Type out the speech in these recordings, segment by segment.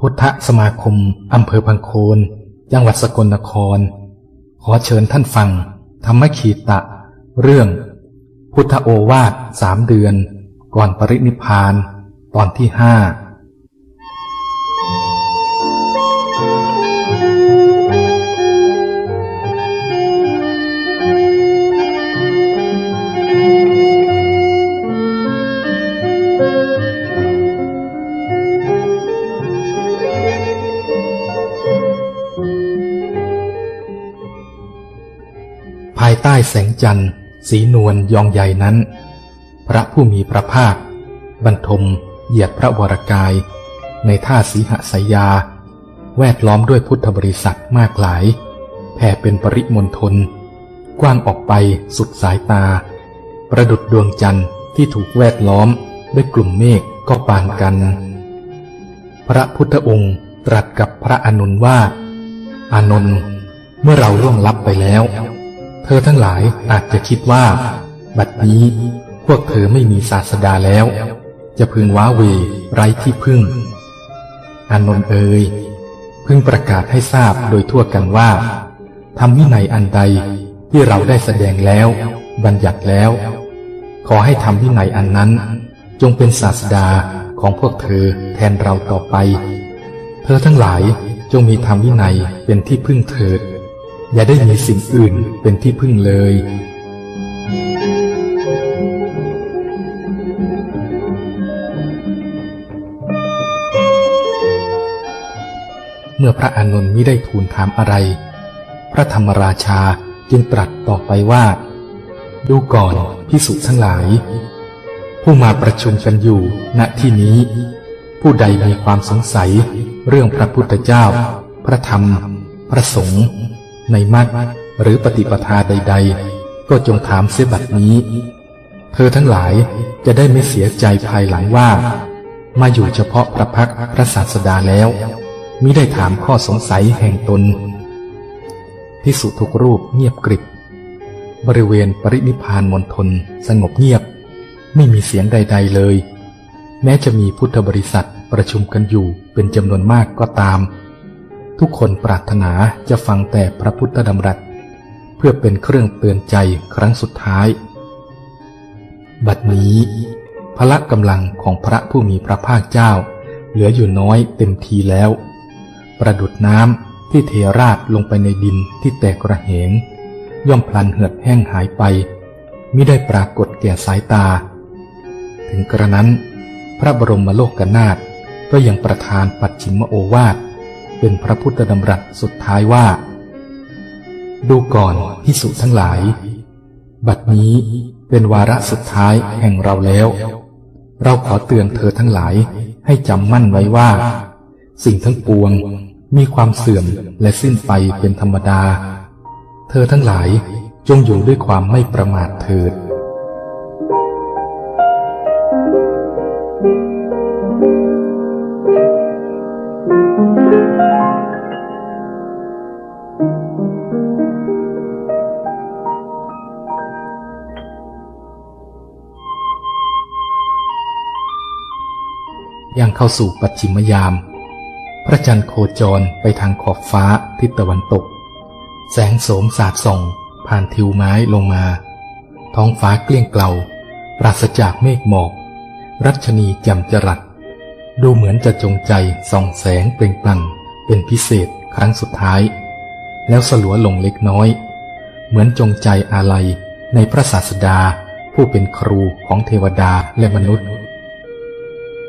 พุทธสมาคมอำเภอพังโคน จังหวัดสกลนคร ขอเชิญท่านฟัง ธรรมขีตะ เรื่อง พุทธโอวาทสามเดือน ก่อนปรินิพพาน ตอนที่ห้า แสงจันทร์ สีนวลยองใหญ่นั้น พระผู้มีพระภาค บรรทม เหยียดพระวรกาย ในท่าสีหสยา แวดล้อมด้วยพุทธบริษัทมากหลาย แผ่เป็นปริมณฑลกว้างออกไปสุดสายตา ประดุดดวงจันทร์ที่ถูกแวดล้อมด้วยกลุ่มเมฆก็ปานกัน พระพุทธองค์ตรัสกับพระอานนว่า อานนท์เมื่อเราล่วงลับไปแล้ว เธอทั้งหลายอาจจะคิดว่า บัดนี้พวกเธอไม่มีศาสดาแล้ว จะพึงว้าเวไร้ที่พึ่งอานนท์เอ่ยพึงประกาศให้ทราบโดยทั่วกันว่าทำวินัยอันใดที่เราได้แสดงแล้ว บัญญัติแล้ว ขอให้ทำวินัยอันนั้น จงเป็นศาสดาของพวกเธอแทนเราต่อไป เธอทั้งหลายจงมีธรรมวินัยเป็นที่พึ่งเถิด อย่าได้มีสิ่งอื่นเป็นที่พึ่งเลย เมื่อพระอานนท์ไมิได้ทูลถามอะไร พระธรรมราชาจึงตรัสต่อไปว่า ดูก่อนพิสุทั้งหลาย ผู้มาประชุมกันอยู่ณที่นี้ ผู้ใดมีความสงสัยเรื่องพระพุทธเจ้า พระธรรม พระสงฆ์ ในมัดหรือปฏิปทาใด ๆ ก็จงถามเสียบัดนี้ เธอทั้งหลายจะได้ไม่เสียใจภายหลังว่า มาอยู่เฉพาะพระพักตร์พระศาสดาแล้วมิได้ถามข้อสงสัยแห่งตนที่สุทุกรูปเงียบกริบบริเวณปรินิพานมณฑลสงบเงียบ ไม่มีเสียงใด ๆเลย แม้จะมีพุทธบริษัทประชุมกันอยู่เป็นจำนวนมากก็ตาม ทุกคนปรารถนาจะฟังแต่พระพุทธดำรัส เพื่อเป็นเครื่องเตือนใจครั้งสุดท้าย บัดนี้พละกำลังของพระผู้มีพระภาคเจ้า เหลืออยู่น้อยเต็มทีแล้ว ประดุดน้ำที่เทราดลงไปในดินที่แตกระเหง ย่อมพลันเหือดแห้งหายไปมิได้ปรากฏแก่สายตา ถึงกระนั้น พระบรมโลกกนาถก็ยังประทานปัจฉิมโอวาท เป็นพระพุทธดำรัสสุดท้ายว่า ดูก่อนพิสุทั้งหลาย บัดนี้เป็นวาระสุดท้ายแห่งเราแล้ว เราขอเตือนเธอทั้งหลายให้จำมั่นไว้ว่า สิ่งทั้งปวงมีความเสื่อมและสิ้นไปเป็นธรรมดา เธอทั้งหลายจงอยู่ด้วยความไม่ประมาทเถิด ย่างเข้าสู่ปัจฉิมยาม พระจันทร์โคจรไปทางขอบฟ้าทิศตะวันตก แสงโสมสาดส่อง ผ่านทิวไม้ลงมา ท้องฟ้าเกลี้ยงเกลาปราศจากเมฆหมอก รัชนีแจ่มจรัส ดูเหมือนจะจงใจส่องแสงเปล่งปลั่งเป็นพิเศษครั้งสุดท้าย แล้วสลัวลงเล็กน้อย เหมือนจงใจอาลัยในพระศาสดาผู้เป็นครูของเทวดาและมนุษย์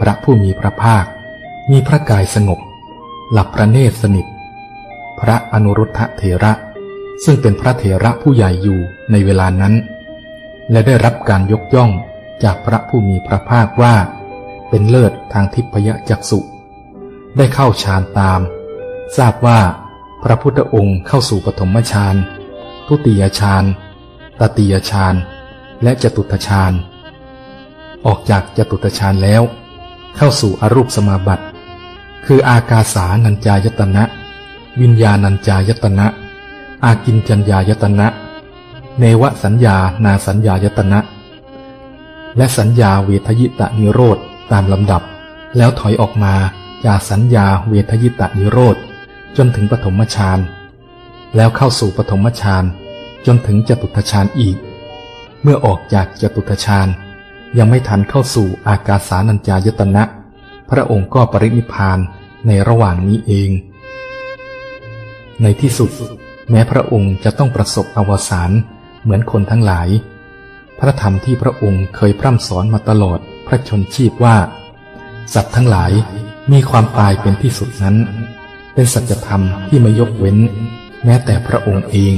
พระผู้มีพระภาค มีพระกายสงบ หลับพระเนตรสนิท พระอนุรุทธเถระ ซึ่งเป็นพระเถระผู้ใหญ่อยู่ในเวลานั้น และได้รับการยกย่องจากพระผู้มีพระภาคว่า เป็นเลิศทางทิพยจักษุได้เข้าฌานตาม ทราบว่าพระพุทธองค์เข้าสู่ปฐมฌานทุติยฌานตติยฌานและจตุตฌานออกจากจตุตฌานแล้ว เข้าสู่อรูปสมาบัติ คืออากาสานัญจายตนะ วิญญาณัญจายตนะ อากินจัญญายตนะ เนวสัญญานาสัญญายตนะ และสัญญาเวทยิตะนิโรธตามลำดับ แล้วถอยออกมาจากสัญญาเวทยิตานิโรธจนถึงปฐมฌานแล้วเข้าสู่ปฐมฌานจนถึงจตุตฌานอีก เมื่อออกจากจตุตฌาน ยังไม่ทันเข้าสู่อากาสานัญจายตนะ พระองค์ก็ปรินิพพานในระหว่างนี้เอง ในที่สุด แม้พระองค์จะต้องประสบอวสานเหมือนคนทั้งหลาย พระธรรมที่พระองค์เคยพร่ำสอนมาตลอดพระชนชีพว่า สัตว์ทั้งหลายมีความตายเป็นที่สุดนั้น เป็นสัจธรรมที่ไม่ยกเว้น แม้แต่พระองค์เอง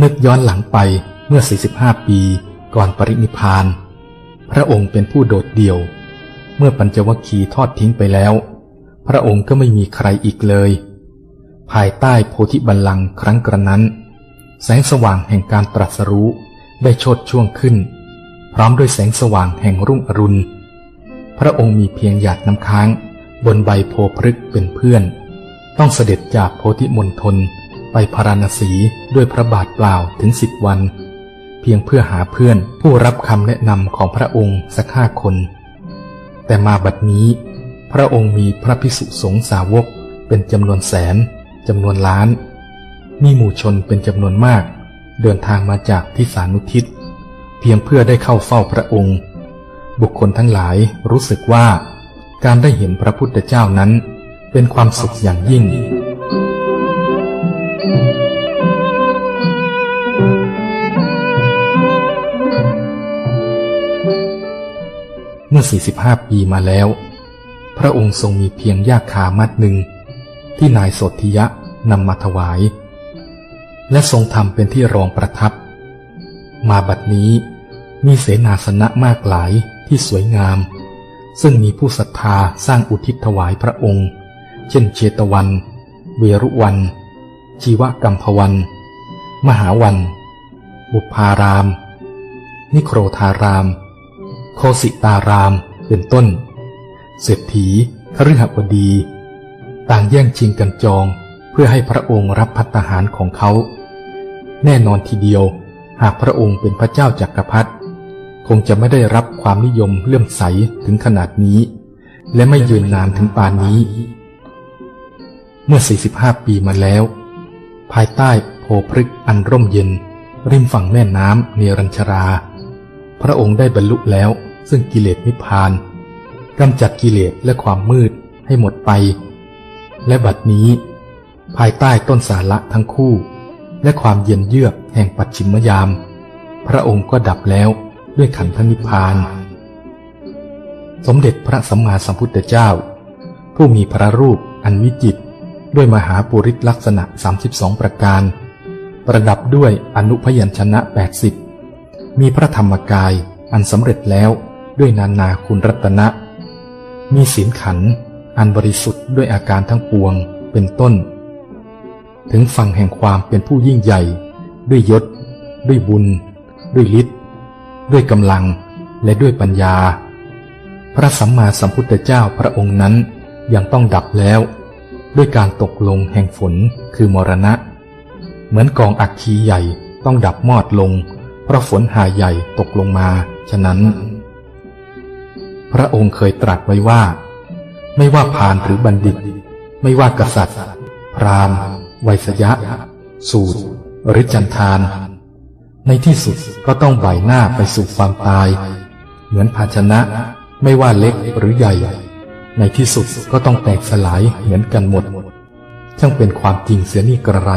นึกย้อนหลังไปเมื่อ 45 ปีก่อนปรินิพาน พระองค์เป็นผู้โดดเดี่ยว เมื่อปัญจวัคคีย์ทอดทิ้งไปแล้ว พระองค์ก็ไม่มีใครอีกเลย ภายใต้โพธิบัลลังก์ครั้งกระนั้น แสงสว่างแห่งการตรัสรู้ได้โชดช่วงขึ้น พร้อมด้วยแสงสว่างแห่งรุ่งอรุณ พระองค์มีเพียงหยาดน้ำค้าง บนใบโพพฤกษ์เป็นเพื่อน ต้องเสด็จจากโพธิมณฑล ไปพาราณสีด้วยพระบาทเปล่าถึงสิบวัน เพียงเพื่อหาเพื่อนผู้รับคำแนะนำของพระองค์สักห้าคน แต่มาบัดนี้ พระองค์มีพระพิสุสงสาวกเป็นจำนวนแสนจำนวนล้าน มีหมู่ชนเป็นจำนวนมาก เดินทางมาจากทิศานุทิศ เพียงเพื่อได้เข้าเฝ้าพระองค์ บุคคลทั้งหลายรู้สึกว่า การได้เห็นพระพุทธเจ้านั้น เป็นความสุขอย่างยิ่ง อ 45 ปีมาแล้ว พระองค์ทรงมีเพียงยาขามัดหนึ่ง ที่นายโสธิยะนำมาถวาย และทรงทำเป็นที่รองประทับ มาบัดนี้มีเสนาสนะมากหลายที่สวยงาม ซึ่งมีผู้ศรัทธาสร้างอุทิศถวายพระองค์ เช่นเชตวัน เวรุวัน ชีวกัมพวัน มหาวัน บุพาราม นิโครธาราม โคสิตาราม เป็นต้น เศรษฐีคฤหบดี ต่างแย่งชิงกันจองเพื่อให้พระองค์รับพัตตาหารของเขา แน่นอนทีเดียว หากพระองค์เป็นพระเจ้าจักรพรรดิคงจะไม่ได้รับความนิยมเลื่อมใสถึงขนาดนี้ และไม่ยืนนานถึงปานนี้ เมื่อ 45 ปีมาแล้ว ภายใต้โพพฤกอันร่มเย็น ริมฝั่งแม่น้ำเนรัญชรา พระองค์ได้บรรลุแล้ว ซึ่งกิเลสนิพพานกำจัดกิเลสและความมืดให้หมดไป และบัดนี้ ภายใต้ต้นสาระทั้งคู่ และความเย็นเยือกแห่งปัจฉิมยาม พระองค์ก็ดับแล้วด้วยขันธนิพพาน สมเด็จพระสัมมาสัมพุทธเจ้า ผู้มีพระรูปอันวิจิตรด้วยมหาปุริสลักษณะ 32 ประการ ประดับด้วยอนุพยัญชนะ 80 มีพระธรรมกายอันสำเร็จแล้วด้วยนานาคุณรัตนะ มีศีลขันธ์อันบริสุทธิ์ด้วยอาการทั้งปวงเป็นต้น ถึงฝั่งแห่งความเป็นผู้ยิ่งใหญ่ ด้วยยศ ด้วยบุญ ด้วยฤทธิ์ด้วยกำลังและด้วยปัญญา พระสัมมาสัมพุทธเจ้าพระองค์นั้นยังต้องดับแล้ว ด้วยการตกลงแห่งฝนคือมรณะ เหมือนกองอักคีใหญ่ต้องดับมอดลง ราะฝนหาใหญ่ตกลงมา ฉะนั้น พระองค์เคยตรัสไว้ว่า ไม่ว่าพานหรือบัณฑิต ไม่ว่ากษัตริย์ พราหมณ์ไวยสยะ สูตรหรือจันทาน ในที่สุดก็ต้องบ่หน้าไปสู่ความตาย เหมือนภาชนะ ไม่ว่าเล็กหรือใหญ่ ในที่สุดก็ต้องแตกสลายเหมือนกันหมดช่างเป็นความจริงเสียนี่กระไร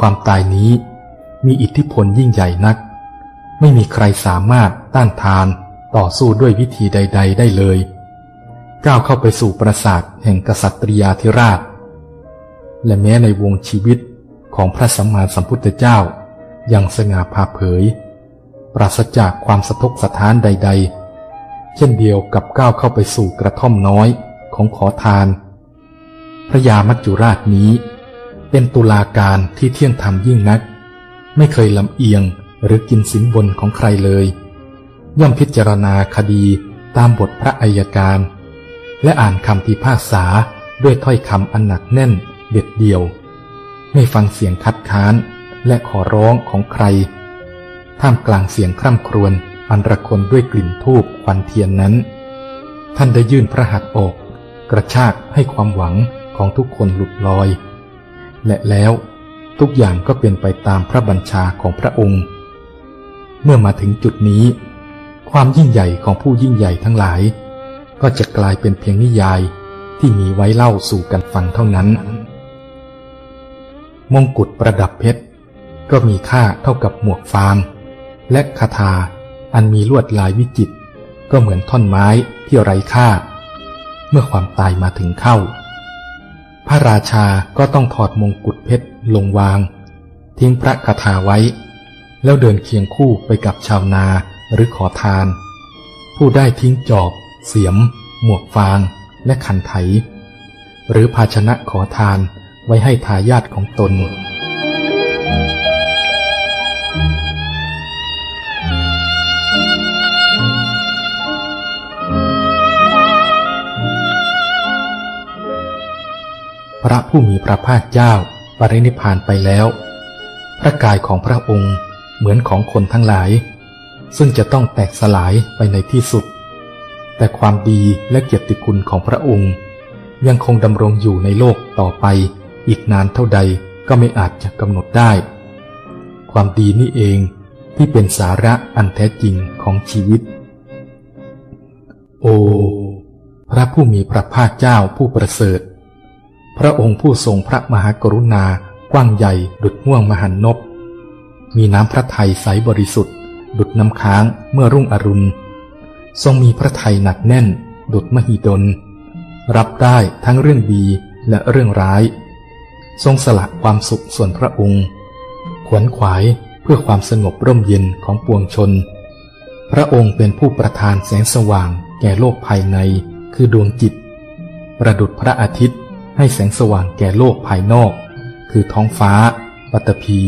ความตายนี้ มีอิทธิพลยิ่งใหญ่นัก ไม่มีใครสามารถต้านทานต่อสู้ด้วยวิธีใด ๆ ได้เลย ก้าวเข้าไปสู่ปราสาทแห่งกษัตริยาธิราช และแม้ในวงชีวิตของพระสัมมาสัมพุทธเจ้ายังสง่าผ่าเผย ปราศจากความสะทกสะท้านใด ๆ เช่นเดียวกับก้าวเข้าไปสู่กระท่อมน้อยของขอทาน พระยามัจจุราชนี้ เป็นตุลาการที่เที่ยงธรรมยิ่งนัก ไม่เคยลำเอียงหรือกินสินบนของใครเลย ย่อมพิจารณาคดีตามบทพระอัยการ และอ่านคำพิพากษาด้วยถ้อยคำอันหนักแน่นเด็ดเดี่ยว ไม่ฟังเสียงคัดค้านและขอร้องของใคร ท่ามกลางเสียงคร่ำครวญอันระคนด้วยกลิ่นทูบควันเทียนนั้น ท่านได้ยื่นพระหัตถ์ออก กระชากให้ความหวังของทุกคนหลุดลอย และแล้วทุกอย่างก็เป็นไปตามพระบัญชาของพระองค์ เมื่อมาถึงจุดนี้ ความยิ่งใหญ่ของผู้ยิ่งใหญ่ทั้งหลาย ก็จะกลายเป็นเพียงนิยายที่มีไว้เล่าสู่กันฟังเท่านั้น มงกุฎประดับเพชร ก็มีค่าเท่ากับหมวกฟาง และคาถาอันมีลวดลายวิจิตรก็เหมือนท่อนไม้ที่ไร้ค่า เมื่อความตายมาถึงเข้า พระราชาก็ต้องถอดมงกุฎเพชรลงวาง ทิ้งพระคาถาไว้ แล้วเดินเคียงคู่ไปกับชาวนาหรือขอทาน ผู้ได้ทิ้งจอบ เสียม หมวกฟาง และขันไถ หรือภาชนะขอทานไว้ให้ทายาทของตน พระผู้มีพระภาคเจ้าปรินิพานไปแล้ว พระกายของพระองค์เหมือนของคนทั้งหลาย ซึ่งจะต้องแตกสลายไปในที่สุด แต่ความดีและเกียรติคุณของพระองค์ ยังคงดำรงอยู่ในโลกต่อไปอีกนานเท่าใดก็ไม่อาจจะกำหนดได้ ความดีนี่เองที่เป็นสาระอันแท้จริงของชีวิต โอ พระผู้มีพระภาคเจ้าผู้ประเสริฐ พระองค์ผู้ทรงพระมหากรุณา กว้างใหญ่ ดุดห่วงมหันนบ มีน้ำพระทัยใสบริสุทธิ์ ดุดน้ำค้างเมื่อรุ่งอรุณ ทรงมีพระทัยหนักแน่น ดุดมหิดล รับได้ทั้งเรื่องดีและเรื่องร้าย ทรงสละความสุขส่วนพระองค์ ขวนขวายเพื่อความสงบร่มเย็นของปวงชน พระองค์เป็นผู้ประทานแสงสว่าง แก่โลกภายในคือดวงจิต ประดุดพระอาทิตย์ ให้แสงสว่างแก่โลกภายนอก คือท้องฟ้า ปัตภี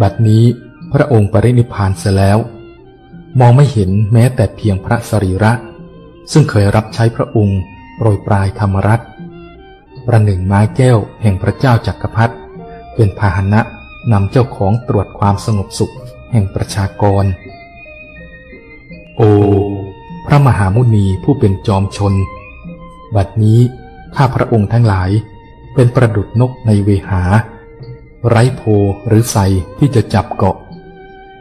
บัดนี้พระองค์ปรินิพานเสียแล้ว มองไม่เห็นแม้แต่เพียงพระสรีระ ซึ่งเคยรับใช้พระองค์โปรยปลายธรรมรัตน์ประหนึ่งไม้แก้วแห่งพระเจ้าจักรพรรดิเป็นพาหนะนำเจ้าของตรวจความสงบสุขแห่งประชากร โอ พระมหามุนีผู้เป็นจอมชน บัดนี้ ข้าพระองค์ทั้งหลาย เป็นประดุดนกในเวหา ไร้โพหรือใสที่จะจับเกาะ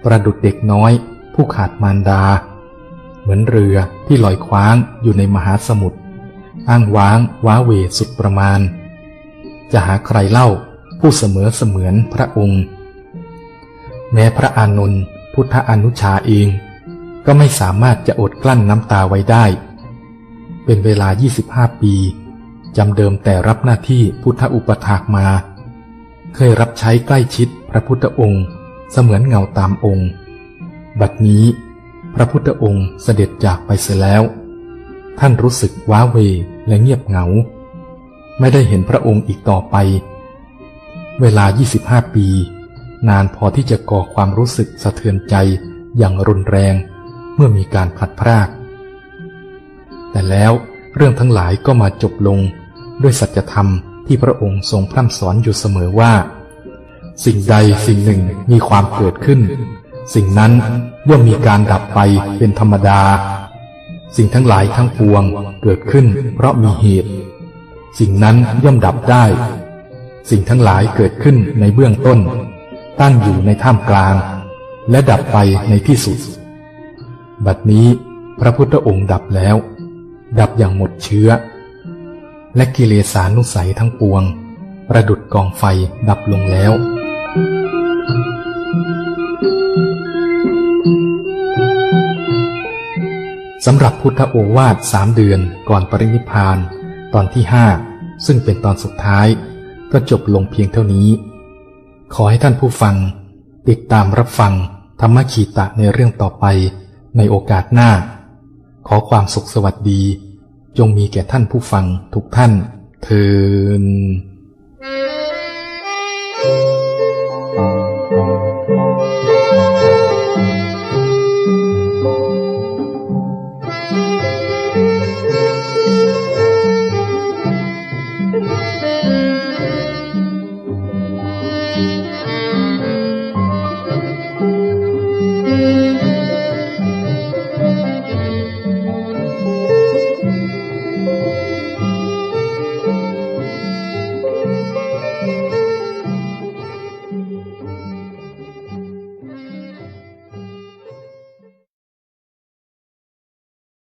ประดุดเด็กน้อย ผู้ขาดมารดา เหมือนเรือที่ลอยคว้างอยู่ในมหาสมุทรอ้างว้างว้าเวสุดประมาณ จะหาใครเล่าผู้เสมอเสมือนพระองค์ แม้พระอานนท์พุทธอนุชาเอง ก็ไม่สามารถจะอดกลั้นน้ำตาไว้ได้ เป็นเวลา 25 ปี จำเดิมแต่รับหน้าที่พุทธอุปถากมา เคยรับใช้ใกล้ชิดพระพุทธองค์เสมือนเงาตามองค์ บัดนี้ พระพุทธองค์เสด็จจากไปเสียแล้ว ท่านรู้สึกว้าเวและเงียบเหงา ไม่ได้เห็นพระองค์อีกต่อไป เวลา 25 ปี นานพอที่จะก่อความรู้สึกสะเทือนใจอย่างรุนแรงเมื่อมีการพลัดพราก แต่แล้วเรื่องทั้งหลายก็มาจบลง ด้วยสัจธรรมที่พระองค์ทรงพร่ำสอนอยู่เสมอว่า สิ่งใดสิ่งหนึ่งมีความเกิดขึ้น สิ่งนั้นย่อมมีการดับไปเป็นธรรมดา สิ่งทั้งหลายทั้งปวงเกิดขึ้นเพราะมีเหตุ สิ่งนั้นย่อมดับได้ สิ่งทั้งหลายเกิดขึ้นในเบื้องต้น ตั้งอยู่ในท่ามกลาง และดับไปในที่สุด บัดนี้พระพุทธองค์ดับแล้ว ดับอย่างหมดเชื้อ และกิเลสานุสัยทั้งปวง ประดุดกองไฟดับลงแล้ว สำหรับพุทธโอวาทสามเดือนก่อนปรินิพาน ตอนที่ห้าซึ่งเป็นตอนสุดท้าย ก็จบลงเพียงเท่านี้ ขอให้ท่านผู้ฟัง ติดตามรับฟังธรรมขีตะในเรื่องต่อไปในโอกาสหน้า ขอความสุขสวัสดี จงมีแก่ท่านผู้ฟังทุกท่านเทอ